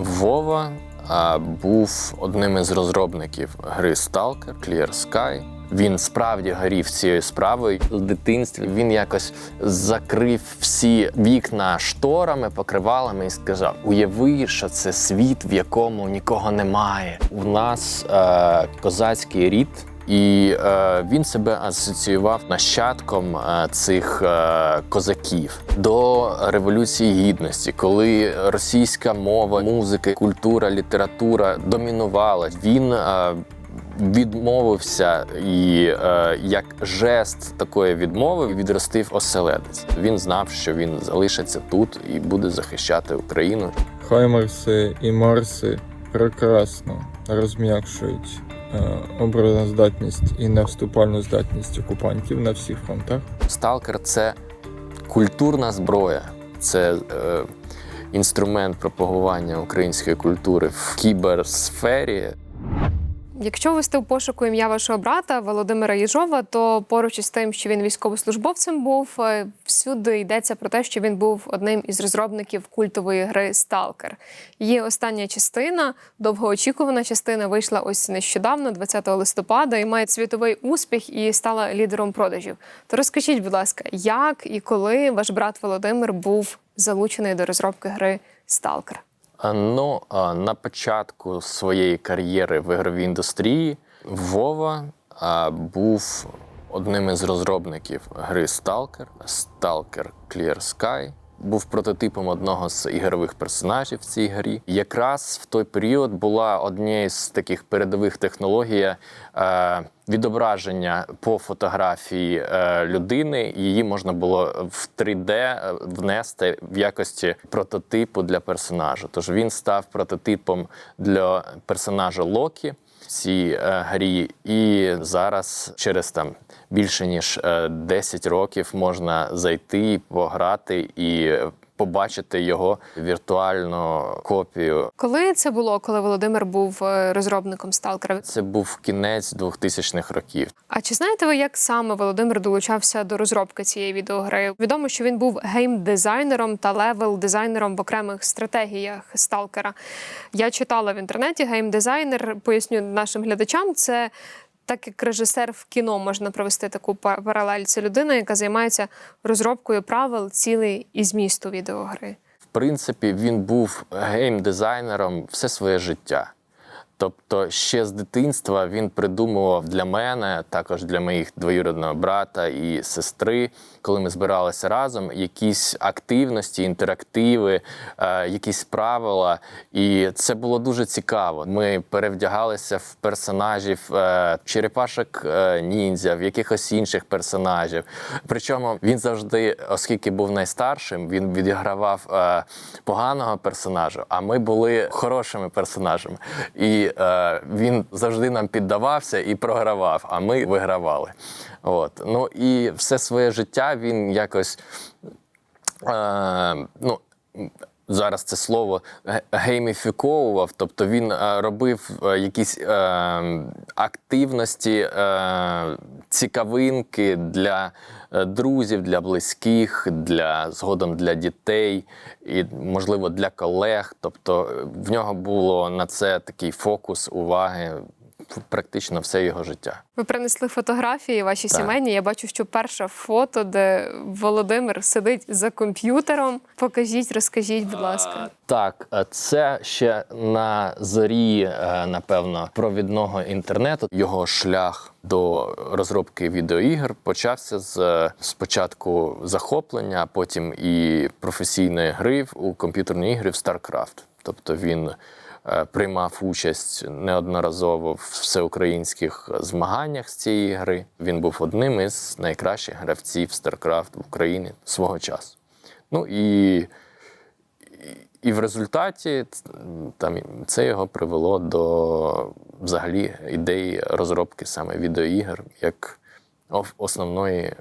Вова а, був одним із розробників гри Stalker Clear Sky. Він справді горів цією справою. У дитинстві він якось закрив всі вікна шторами, покривалами і сказав: Уяви, що це світ, в якому нікого немає. У нас е, козацький рід. І е, він себе асоціював нащадком е, цих е, козаків до революції гідності, коли російська мова, музика, культура, література домінувала. Він е, відмовився і е, як жест такої відмови відростив оселедець. Він знав, що він залишиться тут і буде захищати Україну. Хаймерси і Марси прекрасно розм'якшують обороноздатність і невступальну здатність окупантів на всіх фронтах. Сталкер це культурна зброя, це е, інструмент пропагування української культури в кіберсфері. Якщо вести в пошуку ім'я вашого брата Володимира Єжова, то поруч із тим, що він військовослужбовцем був, е, всюди йдеться про те, що він був одним із розробників культової гри Сталкер. Її остання частина, довгоочікувана частина, вийшла ось нещодавно, 20 листопада, і має світовий успіх і стала лідером продажів. То розкажіть, будь ласка, як і коли ваш брат Володимир був залучений до розробки гри Сталкер? Ну, на початку своєї кар'єри в ігровій індустрії Вова був одним із розробників гри Stalker, Stalker Clear Sky. Був прототипом одного з ігрових персонажів в цій грі. Якраз в той період була однією з таких передових технологій е, відображення по фотографії е, людини. Її можна було в 3D внести в якості прототипу для персонажа. Тож він став прототипом для персонажа Локі цій е, грі. І зараз, через там більше ніж е, 10 років, можна зайти, пограти і побачити його віртуальну копію. Коли це було, коли Володимир був е, розробником Сталкера? Це був кінець 2000-х років. А чи знаєте ви, як саме Володимир долучався до розробки цієї відеогри? Відомо, що він був гейм-дизайнером та левел-дизайнером в окремих стратегіях сталкера. Я читала в інтернеті гейм-дизайнер, поясню нашим глядачам, це. Так як режисер в кіно можна провести таку паралель. Це людина, яка займається розробкою правил, цілей і змісту відеогри. В принципі, він був гейм-дизайнером все своє життя. Тобто, ще з дитинства він придумував для мене, також для моїх двоюродного брата і сестри, коли ми збиралися разом, якісь активності, інтерактиви, е, якісь правила. І це було дуже цікаво. Ми перевдягалися в персонажів е, черепашок е, ніндзя, в якихось інших персонажів. Причому він завжди, оскільки був найстаршим, він відігравав поганого персонажа, а ми були хорошими персонажами. І він завжди нам піддавався і програвав, а ми вигравали. От. Ну і все своє життя він якось. Е, ну, Зараз це слово гейміфіковував, тобто він е, робив е, якісь е, активності, е, цікавинки для е, друзів, для близьких, для згодом для дітей і, можливо, для колег. Тобто в нього було на це такий фокус уваги практично все його життя. Ви принесли фотографії ваші Так. сімейні. Я бачу, що перше фото, де Володимир сидить за комп'ютером. Покажіть, розкажіть, будь ласка. Так, е, це ще на зорі, е, напевно, провідного інтернету. Його шлях до розробки відеоігр почався з е, спочатку захоплення, а потім і професійної гри у комп'ютерні ігри в StarCraft. Тобто він приймав участь неодноразово в всеукраїнських змаганнях з цієї гри. Він був одним із найкращих гравців StarCraft в Україні свого часу. Ну і і в результаті там це його привело до взагалі ідеї розробки саме відеоігр як основної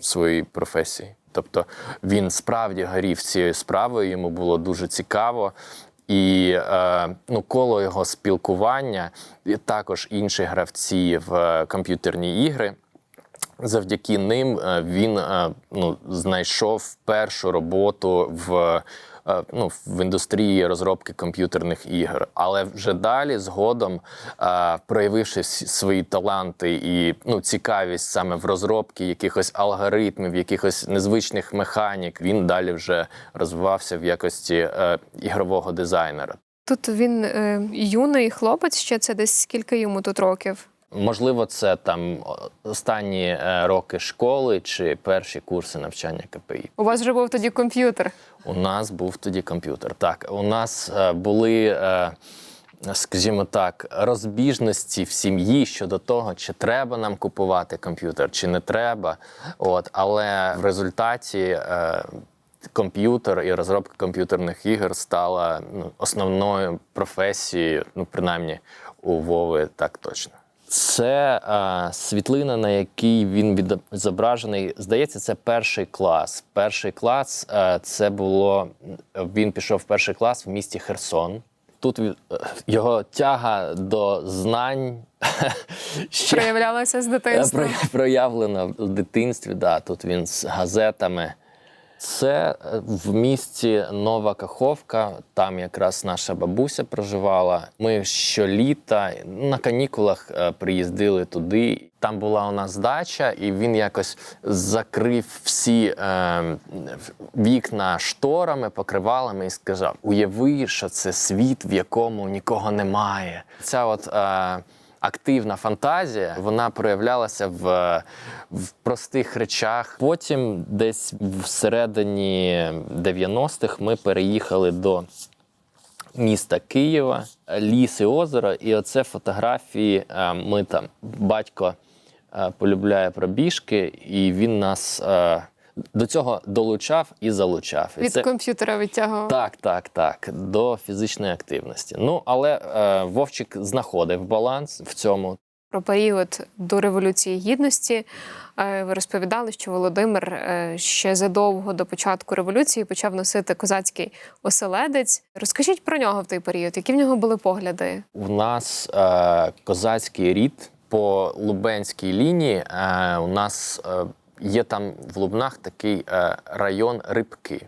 своєї професії. Тобто він справді горів цією справою, йому було дуже цікаво. І е, ну, коло його спілкування, і також інші гравці в е, комп'ютерні ігри. Завдяки ним е, він ну, знайшов першу роботу в ну, в індустрії розробки комп'ютерних ігор. Але вже далі, згодом, е, проявивши свої таланти і ну, цікавість саме в розробці якихось алгоритмів, якихось незвичних механік, він далі вже розвивався в якості е, ігрового дизайнера. Тут він е, юний хлопець, ще це десь скільки йому тут років. Можливо, це там останні е, роки школи чи перші курси навчання КПІ. У вас вже був тоді комп'ютер. У нас був тоді комп'ютер. Так, у нас е, були, е, скажімо так, розбіжності в сім'ї щодо того, чи треба нам купувати комп'ютер, чи не треба. От, але в результаті. Комп'ютер і розробка комп'ютерних ігор стала ну, основною професією, ну принаймні у Вови так точно. Це е, світлина, на якій він від... зображений. Здається, це перший клас. Перший клас е, це було. Він пішов в перший клас в місті Херсон. Тут е, його тяга до знань Проявлялася з дитинства. Проявлена в дитинстві. Да, тут він з газетами. Це е, в місті Нова Каховка. Там якраз наша бабуся проживала. Ми щоліта на канікулах е, приїздили туди. Там була у нас дача, і він якось закрив всі е, вікна шторами, покривалами і сказав: Уяви, що це світ, в якому нікого немає. Ця от. Е, активна фантазія, вона проявлялася в, в простих речах. Потім, десь всередині 90-х, ми переїхали до міста Києва, ліс і озеро. І оце фотографії. е, Ми там батько е, полюбляє пробіжки, і він нас е, до цього долучав і залучав. І Від комп'ютера відтягував. так, так, так, до фізичної активності. Ну, але е, Вовчик знаходив баланс в цьому. Про період до Революції Гідності е, ви розповідали, що Володимир е, ще задовго до початку революції почав носити козацький оселедець. Розкажіть про нього в той період, які в нього були погляди? У нас е, козацький рід по Лубенській лінії. Е, у нас е, є там в Лубнах такий е, район Рибки.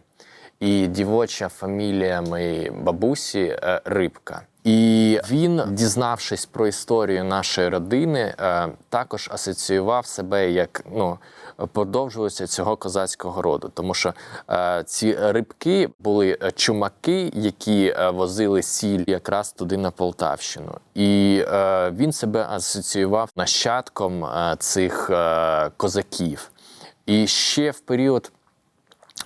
І дівоча фамілія моєї бабусі е, Рибка. І він, дізнавшись про історію нашої родини, е, також асоціював себе як ну, продовжувача цього козацького роду. Тому що е, ці рибки були е, чумаки, які е, возили сіль якраз туди на Полтавщину. І е, він себе асоціював нащадком е, цих е, козаків. І ще в період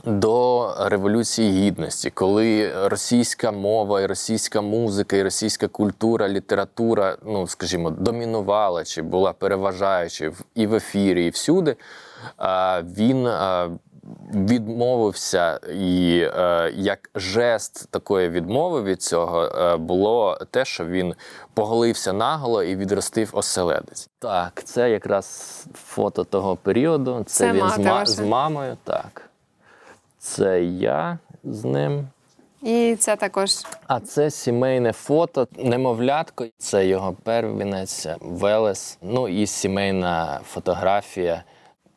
до Революції Гідності, коли російська мова, і російська музика, і російська культура, література, ну скажімо, домінувала чи була переважаючою і в ефірі, і всюди, він відмовився, і е, як жест такої відмови від цього е, було те, що він поголився наголо і відростив оселедець. Так, це якраз фото того періоду. Це, Це він з, ма- ваша. з мамою. Так. Це я з ним. І це також А це сімейне фото, немовлятко. Це його первінець, Велес. Ну і сімейна фотографія.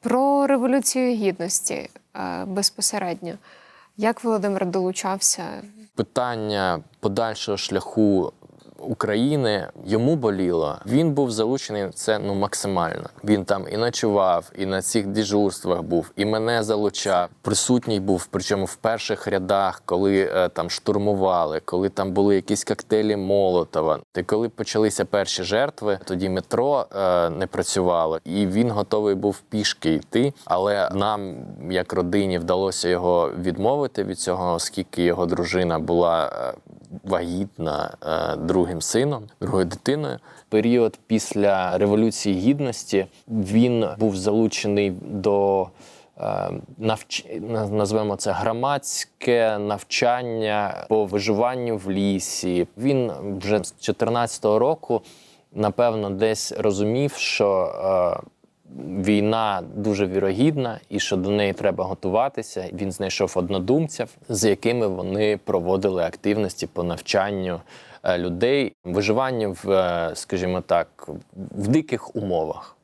про революцію гідності безпосередньо. Як Володимир долучався? Питання подальшого шляху України йому боліло. Він був залучений в це ну максимально. Він там і ночував, і на цих дежурствах був, і мене залучав. Присутній був, причому в перших рядах, коли е, там штурмували, коли там були якісь коктейлі Молотова. І коли почалися перші жертви, тоді метро е, не працювало, і він готовий був пішки йти. Але нам, як родині, вдалося його відмовити від цього, оскільки його дружина була. е, вагітна е, другим сином, другою дитиною. Період після Революції Гідності він був залучений до е, навч... на- назвемо це громадське навчання по виживанню в лісі. Він вже з 14-го року, напевно, десь розумів, що. Е, Війна дуже вірогідна, і що до неї треба готуватися. Він знайшов однодумців, з якими вони проводили активності по навчанню е, людей, виживанню в, е, скажімо так, в диких умовах.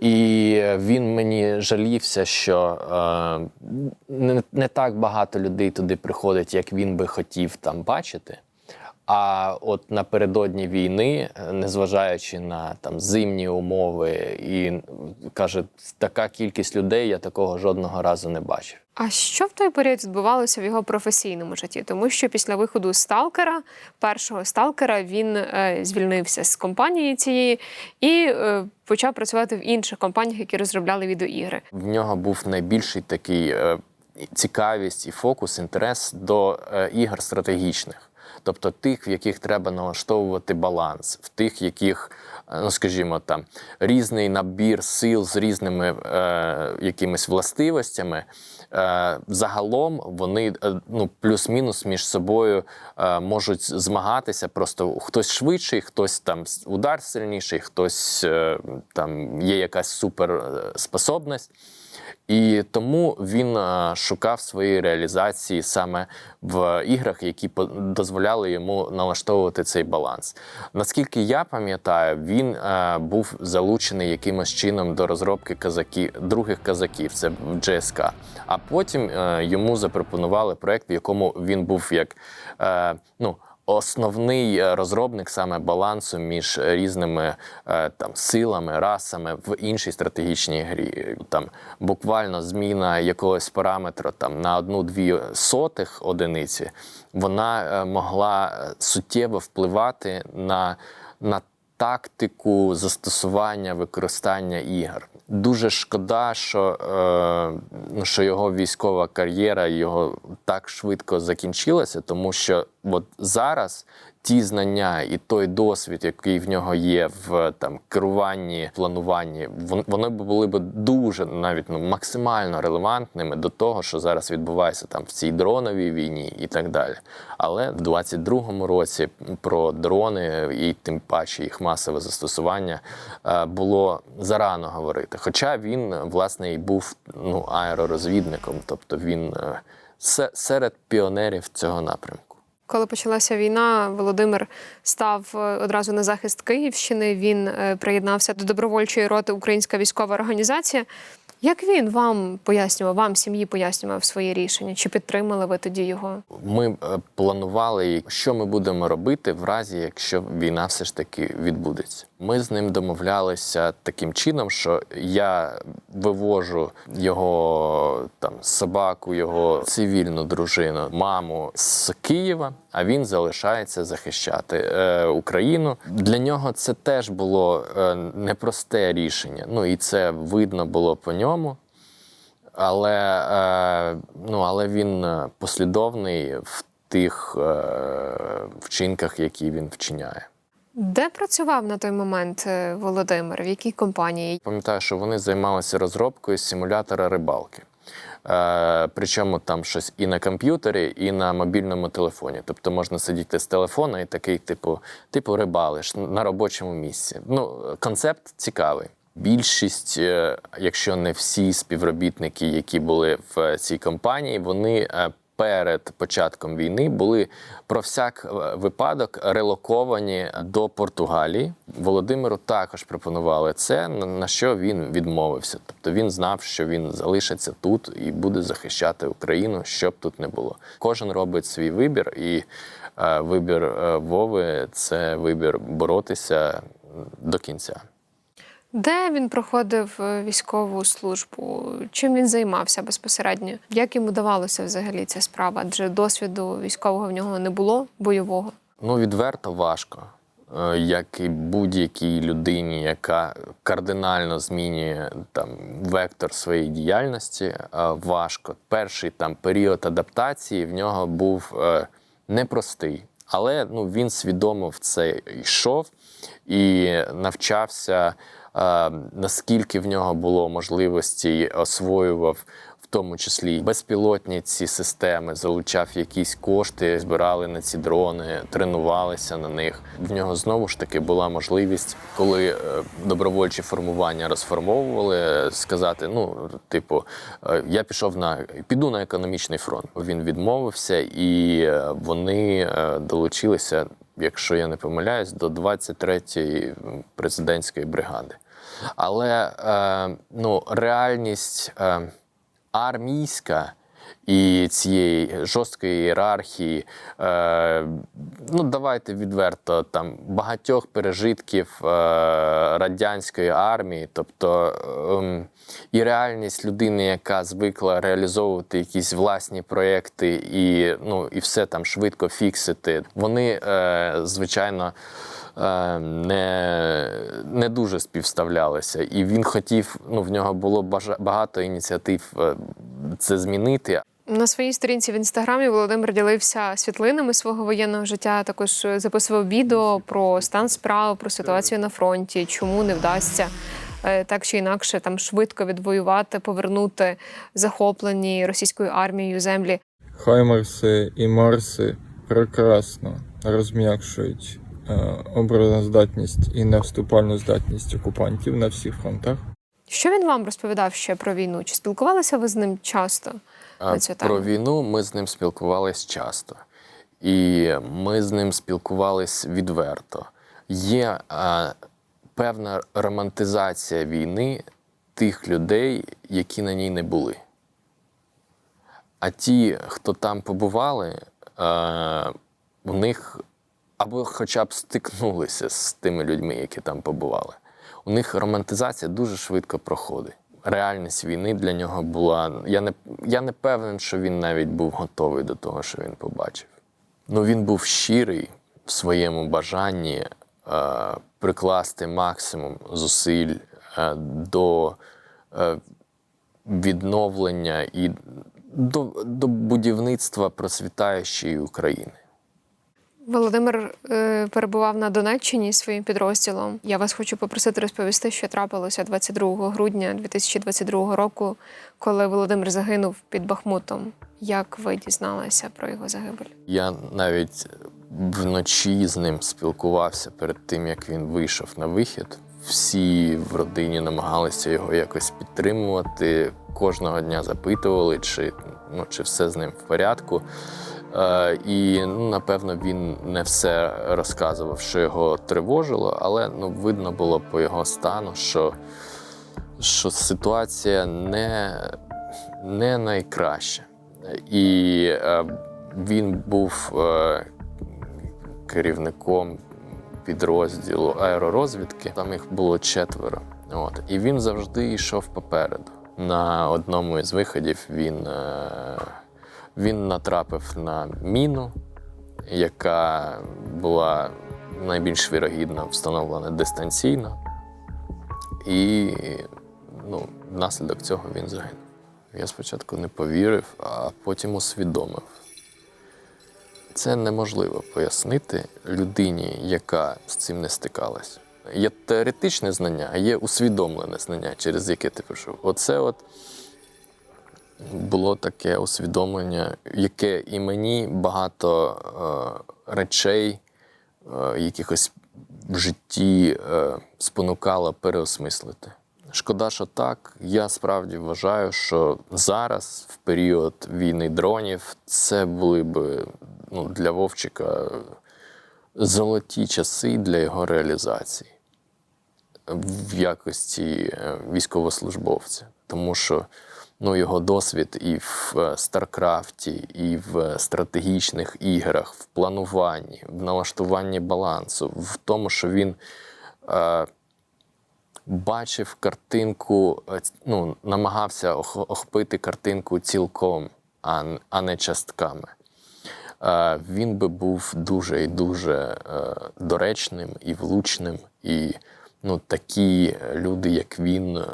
І він мені жалівся, що е, не, не так багато людей туди приходить, як він би хотів там бачити. А от напередодні війни, е, незважаючи на там зимні умови, і каже, така кількість людей я такого жодного разу не бачив. А що в той період відбувалося в його професійному житті? Тому що після виходу сталкера, першого сталкера, він е, звільнився з компанії цієї і е, почав працювати в інших компаніях, які розробляли відеоігри. В нього був найбільший такий е, цікавість і фокус, інтерес до е, ігор стратегічних. Тобто тих, в яких треба налаштовувати баланс, в тих, яких, е, ну скажімо, там різний набір сил з різними е, якимись властивостями. Е, загалом вони е, ну, плюс-мінус між собою е, можуть змагатися. Просто хтось швидший, хтось там удар сильніший, хтось е, там є якась суперспособність. І тому він е, шукав свої реалізації саме в іграх, які дозволяли йому налаштовувати цей баланс. Наскільки я пам'ятаю, він е, був залучений якимось чином до розробки казаків, других казаків, це в GSK. А потім е, йому запропонували проект, в якому він був як ну. Основний е, розробник саме балансу між різними е, там силами, расами в іншій стратегічній грі. Там буквально зміна якогось параметру там на одну-дві сотих одиниці, вона е, могла е, суттєво впливати на, на тактику застосування використання ігор. Дуже шкода, що, е, ну, що його військова кар'єра його так швидко закінчилася, тому що от зараз ті знання і той досвід, який в нього є в там керуванні, плануванні, вон- вони б були б дуже навіть ну, максимально релевантними до того, що зараз відбувається там в цій дроновій війні і так далі. Але в 22-му році про дрони і тим паче їх масове застосування е, було зарано говорити. Хоча він власне і був ну, аеророзвідником, тобто він е, се- серед піонерів цього напрямку. Коли почалася війна, Володимир став е, одразу на захист Київщини. Він е, приєднався до добровольчої роти Українська військова організація. Як він вам пояснював, вам сім'ї пояснював своє рішення? Чи підтримали ви тоді його? Ми е, планували, що ми будемо робити в разі, якщо війна все ж таки відбудеться. Ми з ним домовлялися таким чином, що я вивожу його там собаку, його цивільну дружину, маму з Києва, а він залишається захищати е, Україну. Для нього це теж було е, непросте рішення. Ну і це видно було по ньому. Але, е, ну, але він е, послідовний в тих е, вчинках, які він вчиняє. Де працював на той момент е, Володимир? В якій компанії? Пам'ятаю, що вони займалися розробкою симулятора рибалки. Е, причому там щось і на комп'ютері, і на мобільному телефоні. Тобто можна сидіти з телефона і такий, типу, типу рибалиш на робочому місці. Ну, концепт цікавий. Більшість, е, якщо не всі співробітники, які були в цій компанії, вони е, перед початком війни були про всяк е, випадок релоковані до Португалії. Володимиру також пропонували це, на що він відмовився. Тобто він знав, що він залишиться тут і буде захищати Україну, що б тут не було. Кожен робить свій вибір, і е, вибір е, Вови це вибір боротися до кінця. Де він проходив е, військову службу? Чим він займався безпосередньо? Як йому давалося взагалі ця справа? Адже досвіду військового в нього не було бойового. Ну, відверто важко. Е, Як і будь-якій людині, яка кардинально змінює там вектор своєї діяльності, е, важко. Перший там період адаптації в нього був непростий, але ну, він свідомо в це йшов і навчався, наскільки в нього було можливості, освоював в тому числі безпілотні ці системи, залучав якісь кошти, збирали на ці дрони, тренувалися на них. В нього знову ж таки була можливість, коли е, добровольчі формування розформовували, сказати: ну, типу, е, я пішов на піду на економічний фронт. Він відмовився, і е, вони долучилися, якщо я не помиляюсь, до 23-ї президентської бригади. Але е, ну, реальність е, армійська і цієї жорсткої ієрархії, е, ну давайте відверто, там багатьох пережитків е, радянської армії, тобто ем, і реальність людини, яка звикла реалізовувати якісь власні проекти і, ну, і все там швидко фіксити, вони, е, звичайно. Е, Не, не дуже співставлялися, і він хотів. Ну в нього було бажа- багато ініціатив е, це змінити, На своїй сторінці в інстаграмі Володимир ділився світлинами свого воєнного життя. Також записував відео про стан справ, про ситуацію на фронті, чому не вдасться е, так чи інакше там швидко відвоювати, повернути захоплені російською армією землі. Хаймерси і Марси прекрасно розм'якшують обороноздатність і невступальну здатність окупантів на всіх фронтах. Що він вам розповідав ще про війну? Чи спілкувалися ви з ним часто? На цю тему? Про війну ми з ним спілкувались часто, і ми з ним спілкувались відверто. Є а, певна романтизація війни тих людей, які на ній не були. А ті, хто там побували, а, у них або хоча б стикнулися з тими людьми, які там побували. У них романтизація дуже швидко проходить. Реальність війни для нього була. Я не, я не певен, що він навіть був готовий до того, що він побачив. Ну, він був щирий в своєму бажанні е, прикласти максимум зусиль е, до е, відновлення і до, до будівництва процвітаючої України. Володимир е, перебував на Донеччині своїм підрозділом. Я вас хочу попросити розповісти, що трапилося 22 грудня 2022 року, коли Володимир загинув під Бахмутом. Як ви дізналися про його загибель? Я навіть вночі з ним спілкувався перед тим, як він вийшов на вихід. Всі в родині намагалися його якось підтримувати. Кожного дня запитували, чи, ну, чи все з ним в порядку. Е, і ну, напевно він не все розказував, що його тривожило, але ну, видно було по його стану, що, що ситуація не, не найкраща. І е, він був е, керівником підрозділу аеророзвідки. Там їх було четверо. От. І він завжди йшов попереду. На одному із виходів він, е, він натрапив на міну, яка була найбільш вірогідно встановлена дистанційно. І ну, внаслідок цього він загинув. Я спочатку не повірив, а потім усвідомив. Це неможливо пояснити людині, яка з цим не стикалась. Є теоретичне знання, а є усвідомлене знання, через яке ти пішов. Оце от було таке усвідомлення, яке і мені багато е, речей, е, якихось в житті е, спонукало переосмислити. Шкода, що так. Я справді вважаю, що зараз, в період війни дронів, це були б ну, для Вовчика золоті часи для його реалізації в якості е, військовослужбовця. Тому що ну, його досвід і в е, Старкрафті, і в стратегічних іграх, в плануванні, в налаштуванні балансу, в тому, що він. Е, бачив картинку, е, ну, намагався ох- охопити картинку цілком, а, не частками. Е, Він би був дуже і дуже е, доречним і влучним. І ну, такі люди, як він, е,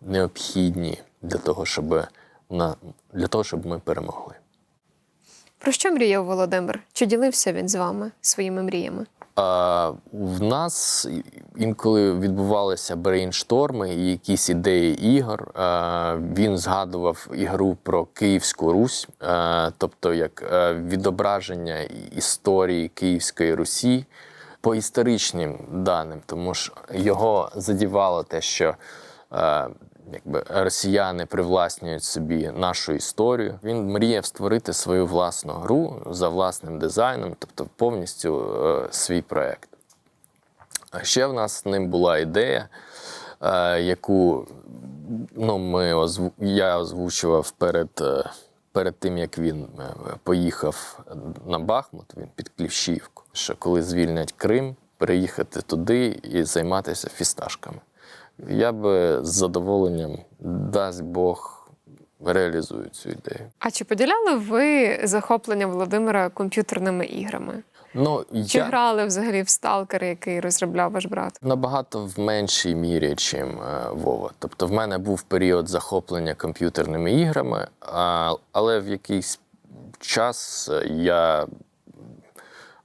необхідні для того, щоб, на, для того, щоб ми перемогли. Про що мріяв Володимир? Чи ділився він з вами своїми мріями? А, в нас інколи відбувалися брейншторми і якісь ідеї ігор. А, він згадував ігру про Київську Русь, а, тобто як відображення історії Київської Русі по історичним даним, тому що його задівало те, що якби росіяни привласнюють собі нашу історію. Він мріяв створити свою власну гру за власним дизайном, тобто повністю е, свій проект. А ще в нас з ним була ідея е, яку ну, ми озву... я озвучував перед, е, перед тим, як він е, поїхав на Бахмут, він під Клівщівку. Що коли звільнять Крим, переїхати туди і займатися фісташками. Я би з задоволенням, дасть Бог, реалізую цю ідею. А чи поділяли ви захоплення Володимира комп'ютерними іграми? Ну, Чи я... грали взагалі в сталкер, який розробляв ваш брат? Набагато в меншій мірі, чим е, Вова. Тобто, в мене був період захоплення комп'ютерними іграми, а, але в якийсь час е, я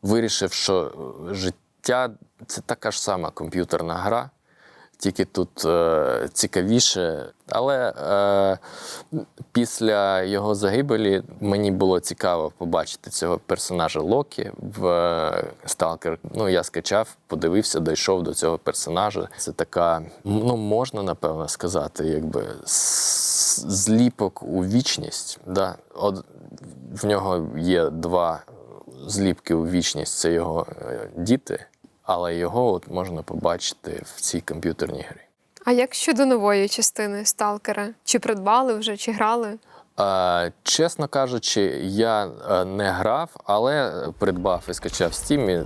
вирішив, що е, життя це така ж сама комп'ютерна гра, тільки тут е, цікавіше. Але е, після його загибелі мені було цікаво побачити цього персонажа Локі в е, Сталкер. Ну, я скачав, подивився, дійшов до цього персонажа. Це така, ну можна напевно сказати, якби зліпок у вічність. Да? От в нього є два зліпки у вічність це його е, діти, але його от можна побачити в цій комп'ютерній грі. А як щодо нової частини сталкера? Чи придбали вже, чи грали? Е, чесно кажучи, я е, не грав, але придбав і скачав в Steam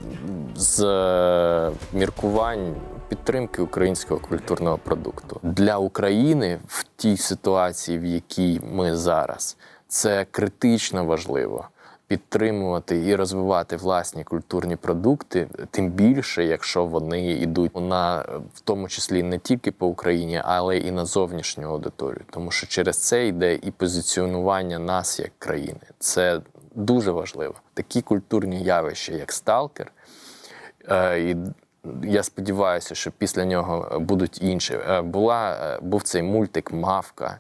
з е, міркувань підтримки українського культурного продукту для України в тій ситуації, в якій ми зараз, це критично важливо. Підтримувати і розвивати власні культурні продукти, тим більше, якщо вони йдуть на в тому числі не тільки по Україні, але і на зовнішню аудиторію. Тому що через це йде і позиціонування нас як країни. Це дуже важливо. Такі культурні явища, як сталкер, е, і я сподіваюся, що після нього будуть інші. Е, Була е, був цей мультик Мавка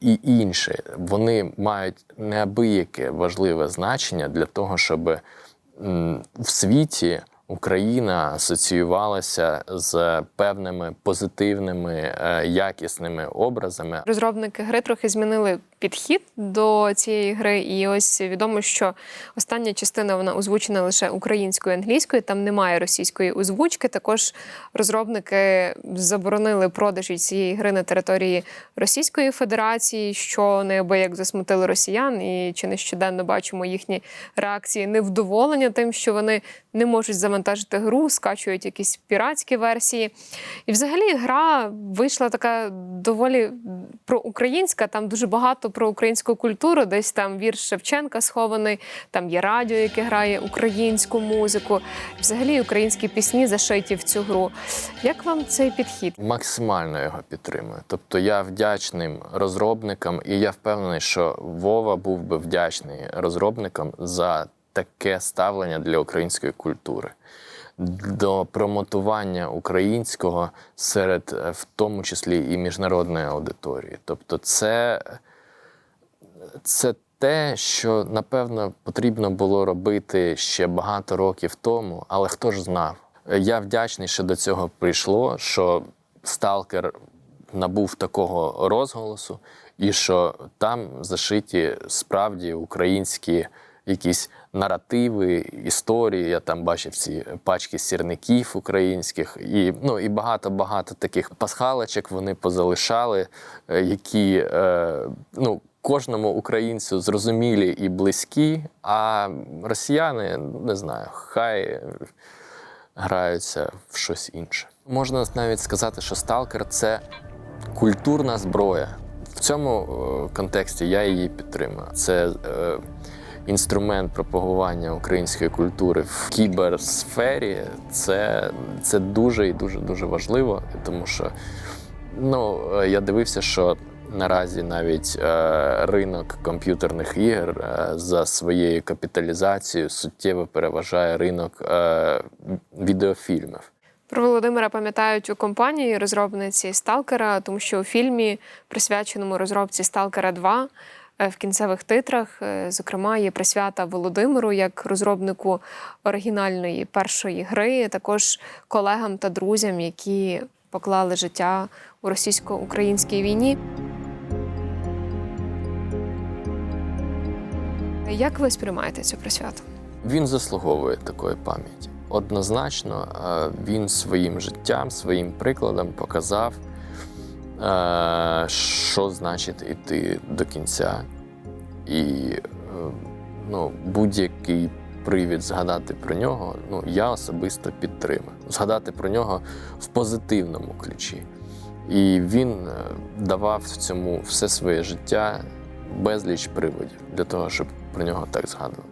і інше. Вони мають неабияке важливе значення для того, щоб в світі Україна асоціювалася з певними позитивними, е, якісними образами. Розробники гри трохи змінили підхід до цієї гри, і ось відомо, що остання частина вона озвучена лише українською і англійською. Там немає російської озвучки. Також розробники заборонили продажі цієї гри на території Російської Федерації, що неабияк засмутило росіян. І чи не щоденно бачимо їхні реакції невдоволення тим, що вони не можуть завантажити гру, скачують якісь піратські версії. І взагалі гра вийшла така доволі проукраїнська. Там дуже багато про українську культуру. Десь там вірш Шевченка схований, там є радіо, яке грає українську музику. Взагалі українські пісні зашиті в цю гру. Як вам цей підхід? Максимально його підтримую. Тобто я вдячним розробникам, і я впевнений, що Вова був би вдячний розробникам за таке ставлення для української культури. До промотування українського серед, в тому числі і міжнародної аудиторії. Тобто, це, це те, що напевно потрібно було робити ще багато років тому, але хто ж знав? Я вдячний, що до цього прийшло, що сталкер набув такого розголосу, і що там зашиті справді українські якісь наративи, історії. Я там бачив ці пачки сірників українських, і ну і багато-багато таких пасхалочок вони позалишали, е, які е, ну. Кожному українцю зрозумілі і близькі, а росіяни не знаю, хай граються в щось інше. Можна навіть сказати, що сталкер це культурна зброя. В цьому е, контексті я її підтримую. Це е, інструмент пропагування української культури в кіберсфері. Це, це дуже і дуже дуже важливо, тому що ну, е, я дивився, що наразі навіть е, ринок комп'ютерних ігор е, за своєю капіталізацією суттєво переважає ринок е, відеофільмів. Про Володимира пам'ятають у компанії розробниці Сталкера, тому що у фільмі, присвяченому розробці Сталкера 2, е, в кінцевих титрах, е, зокрема, є присвята Володимиру як розробнику оригінальної першої гри, також колегам та друзям, які поклали життя у російсько-українській війні. Як ви сприймаєте цю присвяту? Він заслуговує такої пам'яті. однозначно е, він своїм життям, своїм прикладом показав, е, що значить іти до кінця. І е, ну, будь-який привід згадати про нього, ну, я особисто підтримую. Згадати про нього в позитивному ключі. І він давав в цьому все своє життя безліч приводів для того, щоб про нього так згадувати.